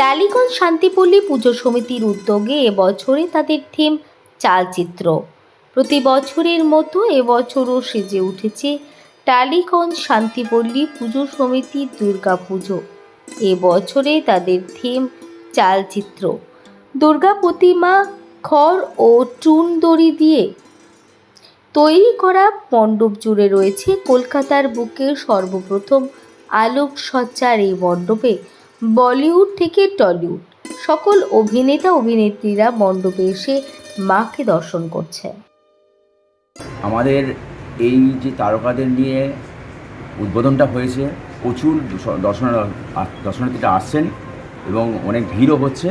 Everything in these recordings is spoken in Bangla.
টালিগঞ্জ শান্তিপল্লী পুজো সমিতির উদ্যোগে এবছরে তাদের থিম চালচিত্র। প্রতি বছরের মতো এবছরও সেজে উঠেছে টালিগঞ্জ শান্তিপল্লী পুজো সমিতির দুর্গা পুজো এবছরে তাদের থিম চালচিত্র। দুর্গা প্রতিমা, খড় ও চুন দড়ি দিয়ে তৈরি করা মণ্ডপ জুড়ে রয়েছে কলকাতার বুকে সর্বপ্রথম আলোকসজ্জার এই মণ্ডপে। বলিউড থেকে টলিউড। সকল অভিনেতা, অভিনেত্রীরা মণ্ডপে এসে মাকে দর্শন করছে। আমাদের এই যে তারকাদের নিয়ে উদ্বোধনটা হয়েছে, প্রচুর দর্শনা দর্শনার্থীরা আসছেন এবং অনেক ভিড়ও হচ্ছে।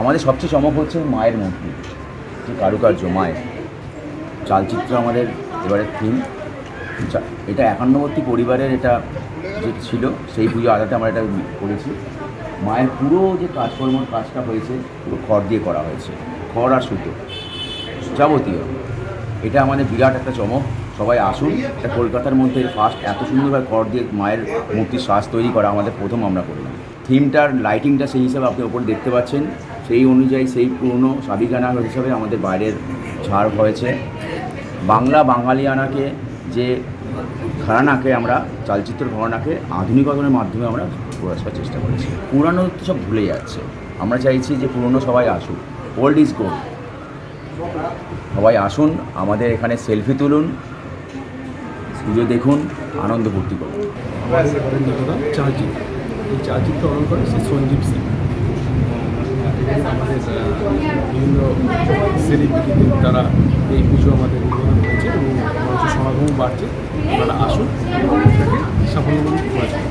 আমাদের সবচেয়ে চমক হচ্ছে মায়ের মূর্তি, যে কারুকার্য, মায়ের। চালচিত্র আমাদের এবারের থিম এটা একান্নবর্তী পরিবারের এটা যে ছিল, সেই পুজো আদাতে আমরা এটা করেছি। মায়ের পুরো যে কাজকর্মর কাজটা হয়েছে, পুরো খড় দিয়ে করা হয়েছে। খড় আর সুতো। যাবতীয়। এটা আমাদের বিরাট একটা চমক। সবাই আসুন। এটা কলকাতার মধ্যে ফার্স্ট এত সুন্দরভাবে খড় দিয়ে মায়ের মূর্তির শ্বাস তৈরি করা আমাদের প্রথম আমরা করলাম। থিমটার লাইটিংটা সেই হিসাবে আপনি ওপরে দেখতে পাচ্ছেন। সেই অনুযায়ী সেই পুরনো সাবিগানা হিসাবে আমাদের বাইরের ছাড় হয়েছে। বাংলা বাঙালিয়ানাকে যে ঘরানাকে আমরা, চালচিত্র ঘরানাকে আধুনিকতনের মাধ্যমে আমরা প্রকাশের চেষ্টা করছি। পুরানো তো সব ভুলে যাচ্ছে। আমরা চাইছি যে পুরনো সবাই আসুক। ওল্ড ইজ গোল্ড সবাই আসুন, আমাদের এখানে সেলফি তুলুন, পুজো দেখুন, আনন্দ ফুর্তি করুন। এই করে সঞ্জীব আমাদের বিভিন্ন সেলিব্রিটিদের দ্বারা এই পুজো আমাদের নিবেদন হয়েছে এবং মানুষের সমাগমও বাড়ছে। আপনারা আসুন। এবং করেছেন